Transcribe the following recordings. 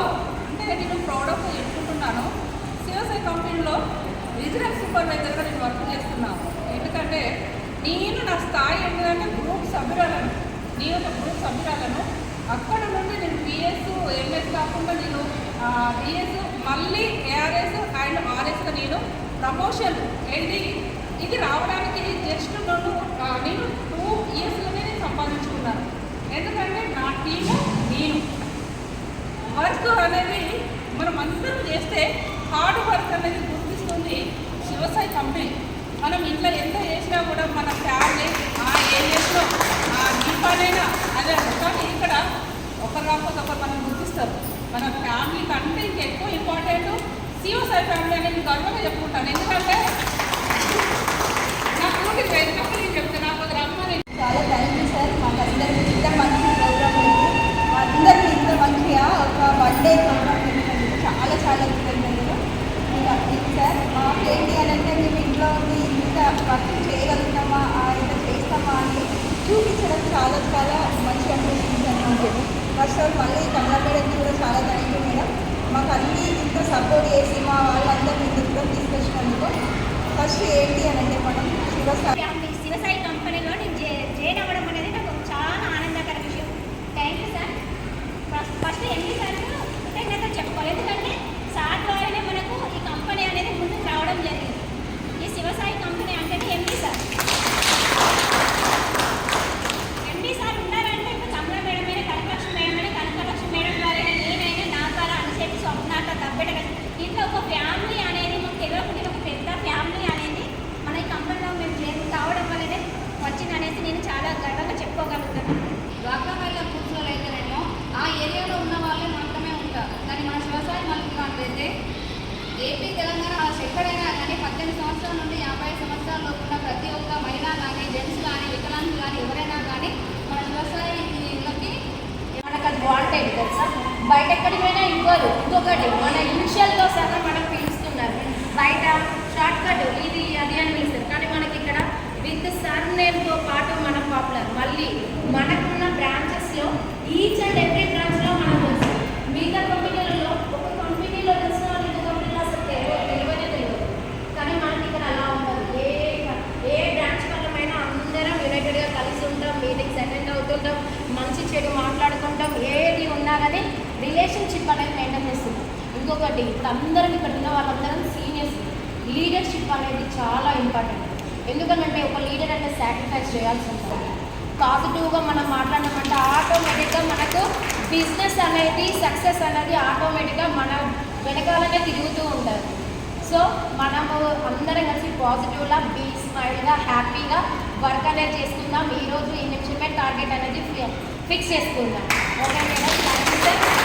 Hello అంటే నేను proud of చెప్పుకుంటున్నాను సిఎస్ఐ కంపెనీలో రీజనల్ సూపర్వైజర్గా నేను వర్క్ చేస్తున్నాను. ఎందుకంటే నేను నా స్థాయి ఏంటంటే గ్రూప్ సభ్యురాలను నేను ఒక గ్రూప్ సభ్యురాలను అక్కడ నుండి నేను బిఎస్ ఎంఎస్ కాకుండా నేను బిఎస్ మళ్ళీ ఏఆర్ఎస్ అండ్ ఆర్ఎస్ నేను ప్రమోషన్ ఏంటి వర్క్ అనేది మనం అందరం చేస్తే హార్డ్ వర్క్ అనేది గుర్తిస్తుంది శివసాయి కంపెనీ. మనం ఇంట్లో ఎంత చేసినా కూడా మన ఫ్యామిలీ ఆ ఏరియాస్లో ఆ నీ అదే కానీ ఇక్కడ ఒకరు కాకపోతే ఒకరు మనం గుర్తిస్తారు. మన ఫ్యామిలీ కంటే ఇంకెక్కువ ఇంపార్టెంట్ శివసాయి ఫ్యామిలీ అనేది గర్వంగా చెప్పుకుంటాను. ఎందుకంటే నా కూతురు వెళ్ళినప్పుడు నేను చెప్తాను నాకు అది రమ్మని చాలా థ్యాంక్ యూ సార్ మాకు అందరికీ ఇంత మంచి ప్రోగ్రామ్ ఉంది మా అందరికీ ఇంత మంచిగా ఒక వన్ డే ప్రోగ్రామ్ పెట్టినందుకు చాలా చాలా కృతజ్ఞతలు ఇంకా ఇది సార్ మాకేంటి అని అంటే మేము ఇంట్లో ఉండి ఇంత వర్క్ చేయగలుగుతామా ఆ, ఇంత చేస్తామా అని చూపించడం చాలా చాలా మంచి అనిపిస్తుంది అనమాట ఫస్ట్ ఆఫ్ మళ్ళీ కమలా మేడంకి కూడా చాలా థ్యాంక్ యూ మేడం మాకు అన్ని ఇంత సపోర్ట్ చేసి మా వాళ్ళందరినీ ఇంత దూరం తీసుకొచ్చినందుకు ఫస్ట్ ఏంటి అని అంటే మనం శివసాయి ఫ్యామిలీ శివసాయి కంపెనీలో నేను జే- జాయిన్ అవ్వడం అనేది నాకు చాలా ఆనందకర విషయం thank you sir first first MD sir కృతజ్ఞత చెప్పుకోవాలి ఎందుకంటే సార్ ద్వారానే మనకు ఈ కంపెనీ అనేది ముందుకు రావడం జరిగింది ఈ శివసాయి కంపెనీ అంటేనే ఎండి సార్ ఎండి సార్ ఉన్నారంటే ఇప్పుడు కమలా మేడం అయినా కనకలక్ష్మి మేడం అయినా కనకలక్ష్మి మేడం ద్వారా నేనైనా నా ద్వారా అనిసేపు స్వప్నాట తప్పేట ఇంట్లో ఒక ఫ్యామిలీ అనేది మాకు తెలియకుండా ఒక పెద్ద ఫ్యామిలీ అనేది మన ఈ కంపెనీలో మేము చేరి కావడం వల్లనే వచ్చింది అనేసి నేను చాలా గర్వంగా చెప్పుకోగలుగుతాను డ్వాక్రా మహిళా గ్రూప్స్లో అయితేనేమో ఆ ఏరియాలో ఉన్న వాళ్ళే మాత్రమే ఉంటారు కానీ మన వ్యవసాయ మళ్ళీ అయితే ఏపీ తెలంగాణ ఎక్కడైనా కానీ పద్దెనిమిది సంవత్సరాల నుండి యాభై సంవత్సరాల లోపున్న ప్రతి ఒక్క మహిళ కానీ జెంట్స్ కానీ వికలాంగులు కానీ ఎవరైనా కానీ మన వ్యవసాయంలోకి మనకు అది వాంటెడ్ తెలుసా? బయట ఎక్కడికి పోయినా ఇంకోరు ఇంకొకటి మన ఇనిషియల్తో సహా మనం చెడు మాట్లాడుకుంటాం ఏది ఉన్నా కానీ రిలేషన్షిప్ అనేది మెయింటైన్ చేస్తుంది. ఇంకొకటి ఇప్పుడు అందరం ఇక్కడ ఉన్న వాళ్ళందరం సీనియర్స్ లీడర్షిప్ అనేది చాలా ఇంపార్టెంట్ ఎందుకంటే ఒక లీడర్ అంటే సాక్రిఫైస్ చేయాల్సి ఉంటుంది. పాజిటివ్గా మనం మాట్లాడమంటే ఆటోమేటిక్గా మనకు బిజినెస్ అనేది సక్సెస్ అనేది ఆటోమేటిక్గా మన వెనకాలనే తిరుగుతూ ఉంటుంది సో మనము అందరం కలిసి పాజిటివ్గా బీ స్మైల్గా హ్యాపీగా వర్క్ అనేది చేసుకుందాం. ఈరోజు ఈ నిమిషమే టార్గెట్ అనేది ఫిక్స్ చేసుకుందాం. ఓకే మేడం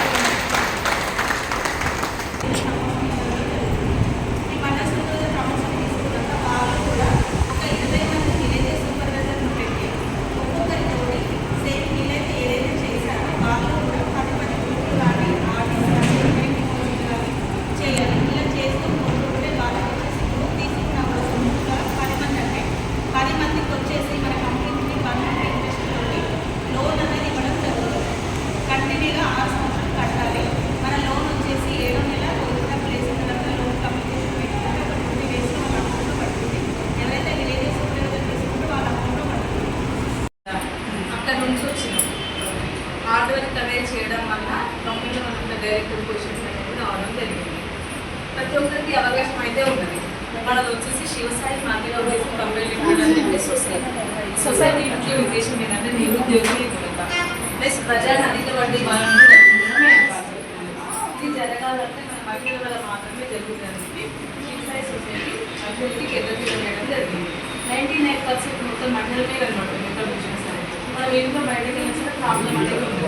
వరకు అవే చేయడం వల్ల కంపెనీలో మనకు డైరెక్ట్ పొజిషన్స్ అనేది రావడం జరిగింది. ప్రతి ఒక్కరికి అవకాశం అయితే ఉన్నది. మనది వచ్చేసి శివసాయి మాదిగా ఉద్దేశం కంపెనీ అని సొసైటీ సొసైటీ ఇంట్లో ఉద్దేశం ఏంటంటే నిరుద్యోగులు యువత ప్లస్ ప్రజలు అధిక వడ్డీ వాళ్ళని ఇది జరగాలంటే మన మహిళల వల్ల మాత్రమే జరుగుతుంది శివసాయి సొసైటీ అభివృద్ధికి ఎదురు చేయడం జరిగింది. నైంటీ నైన్ పర్సెంట్ మొత్తం మహిళలమే అనమాట మొత్తం బిజినెస్ అనేది మనం ఇంట్లో బయటకు వెళ్ళిన ప్రాబ్లం అనేది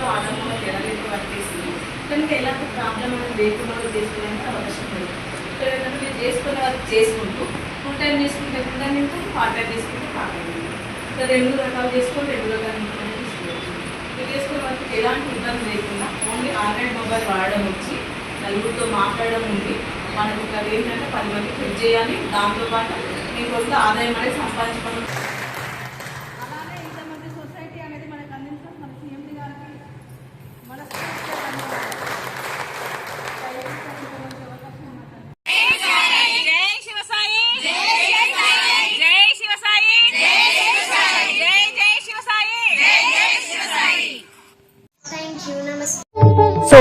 ఉంటుంది ఇంట్లో ఆడవాళ్ళకి ఎలాగైతే వర్తిస్తుంది కనుక ఎలాంటి ప్రాబ్లం అనేది లేకుండా వాళ్ళు చేసుకోవడానికి అవకాశం లేదు. ఇక్కడ మీరు చేసుకునే వాళ్ళు చేసుకుంటూ ఫుల్ టైం చేసుకుంటే ఫుల్ టైం ఇంకా పార్ట్ టైం చేసుకుంటే పార్ట్ టైం ఇంకా రెండు రకాలు చేసుకొని రెండు రకాలు ఇంకొని తీసుకోవచ్చు. ఇది చేసుకునే వాళ్ళకి ఎలాంటి ఇబ్బంది లేకుండా ఓన్లీ ఆన్లైన్ మొబైల్ వాడడం వచ్చి నలుగురితో మాట్లాడడం ఉంది మనకు ఇక్కడ ఏంటంటే పది మందికి హెల్ప్ చేయాలి. దాంతోపాటు మీ కొంత ఆదాయం అనేది సంపాదించుకోవడం.